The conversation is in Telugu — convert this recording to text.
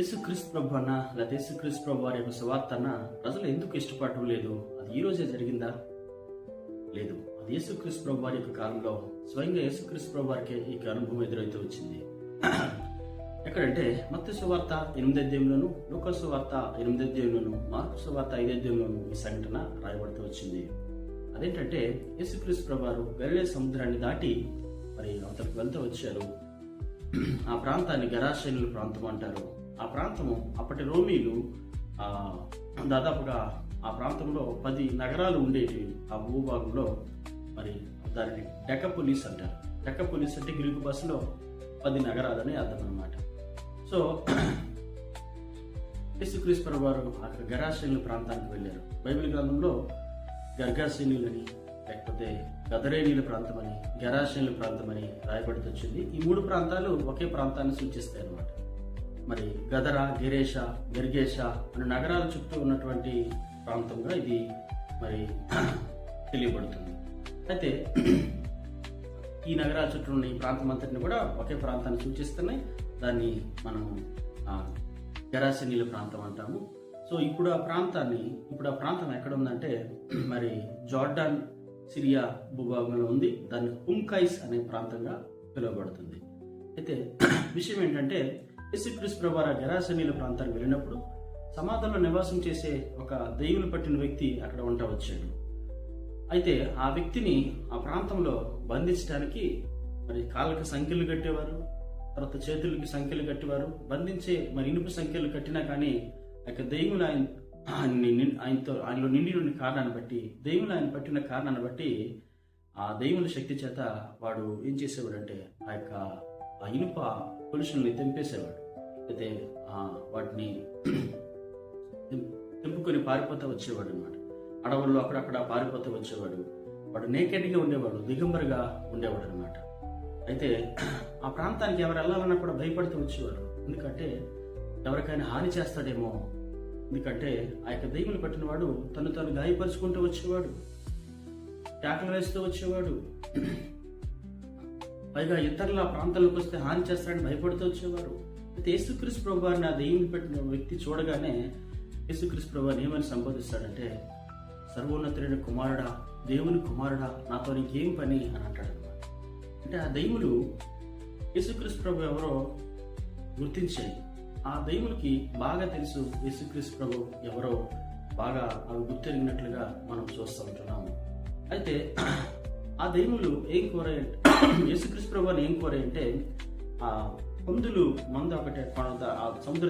యేసుక్రీస్తు ప్రభు అన్న లేదా యేసుక్రీస్తు ప్రభు వారి యొక్క సువార్త అన్న ప్రజలు ఎందుకు ఇష్టపడటం లేదు? అది ఈ రోజే జరిగిందా? లేదు. అది యేసుక్రీస్తు ప్రభు వారి యొక్క కాలంలో స్వయంగా యేసుక్రీస్తు ప్రభు వారికి ఈ అనుభవం ఎదురైతే వచ్చింది. ఎక్కడంటే మత్స్య సువార్త ఎనిమిది అధ్యాయంలోను లోక సువార్త ఎనిమిది అధ్యాయంలోను మార్కు సువార్త ఐదు అధ్యాయంలోను ఈ సంఘటన రాయబడుతూ వచ్చింది. అదేంటంటే యేసుక్రీస్తు ప్రభు వారు గలిలే సముద్రాన్ని దాటి మరి అవతలకు వెళ్తూ వచ్చారు. ఆ ప్రాంతాన్ని గరాశైనుల ప్రాంతం అంటారు. ఆ ప్రాంతము అప్పటి రోమీలు దాదాపుగా ఆ ప్రాంతంలో పది నగరాలు ఉండేవి. ఆ భూభాగంలో మరి దానిని డెకపులిస్ అంటారు. డెకపులిస్ అంటే గ్రీకు భాషలో పది నగరాలని అర్థం అనమాట సో యేసుక్రీశ్వర వారు అక్కడ గరాశైనుల ప్రాంతానికి వెళ్ళారు. బైబిల్ గ్రంథంలో గర్గాశైనులని లేకపోతే గదరేనీల ప్రాంతం అని గరాశైనుల ప్రాంతం అని రాయబడుతూ వచ్చింది ఈ మూడు ప్రాంతాలు ఒకే ప్రాంతాన్ని సూచిస్తాయి అన్నమాట మరి గదర గిరేష గిరిగేష అనే నగరాల చుట్టూ ఉన్నటువంటి ప్రాంతంగా ఇది మరి తెలియబడుతుంది. అయితే ఈ నగరాల చుట్టూ ఉన్న ఈ ప్రాంతం అంతటిని కూడా ఒకే ప్రాంతాన్ని సూచిస్తున్నాయి. దాన్ని మనం గరాసినీల ప్రాంతం అంటాము. సో ఇప్పుడు ఆ ప్రాంతాన్ని ఇప్పుడు ఆ ప్రాంతం ఎక్కడ ఉందంటే మరి జార్డాన్ సిరియా భూభాగంలో ఉంది. దాన్ని హుమ్కైస్ అనే ప్రాంతంగా పిలువబడుతుంది. అయితే విషయం ఏంటంటే యేసుక్రీస్తు ప్రభార గరాసనీల ప్రాంతానికి వెళ్ళినప్పుడు సమాధంలో నివాసం చేసే ఒక దయ్యులు పట్టిన వ్యక్తి అక్కడ ఉంట వచ్చాడు. అయితే ఆ వ్యక్తిని ఆ ప్రాంతంలో బంధించడానికి మరి కాళ్ళకి సంఖ్యలు కట్టేవారు తర్వాత చేతులకి సంఖ్యలు కట్టేవారు బంధించే మరి ఇనుపు సంఖ్యలు కట్టినా కానీ ఆ యొక్క దెయ్యములు ఆయన ఆయనతో ఆయనలో నిండి ఉన్న కారణాన్ని బట్టి దెయ్యములు ఆయన పట్టిన కారణాన్ని బట్టి ఆ దెయ్యముల శక్తి చేత వాడు ఏం చేసేవాడంటే ఆ యొక్క ఆ ఇనుప పురుషుల్ని తెంపేసేవాడు. అయితే వాటిని తెం- తెంపుకొని పారిపోతూ వచ్చేవాడు అనమాట అడవుల్లో అక్కడక్కడ పారిపోతూ వచ్చేవాడు. వాడు నేకెడ్గా ఉండేవాడు దిగంబరిగా ఉండేవాడు అనమాట అయితే ఆ ప్రాంతానికి ఎవరు వెళ్ళాలన్నా కూడా భయపడుతూ వచ్చేవారు ఎందుకంటే ఎవరికైనా హాని చేస్తాడేమో. ఎందుకంటే ఆ యొక్క దయ్యములు పెట్టినవాడు తను తను గాయపరుచుకుంటూ వచ్చేవాడు. కేకలు వేస్తూ వచ్చేవాడు. పైగా ఇతరుల ప్రాంతాలకు వస్తే హాని చేస్తాడని భయపడుతూ వచ్చేవారు. అయితే యేసుక్రీస్తు ప్రభు వారిని ఆ దెయ్యం పెట్టిన వ్యక్తి చూడగానే యేసుక్రీస్ ప్రభు ఏమని సంబోధిస్తాడంటే సర్వోన్నతుడైన కుమారుడా దేవుని కుమారుడా నాతో నీకేం పని? అని అంటాడు. అంటే ఆ దైవులు యేసుక్రీస్ ప్రభు ఎవరో గుర్తించాయి. ఆ దైవులకి బాగా తెలుసు యేసుక్రీస్తు ప్రభు ఎవరో బాగా అవి గుర్తెరిగినట్లుగా మనం చూస్తూ ఉంటున్నాము. అయితే ఆ దైవులు ఏం కోరాయి యేసుక్రీస్ ప్రభు ఏం కోరాయి అంటే ఆ పందులు మందు ఒకటి కొనంత ఆ సముద్ర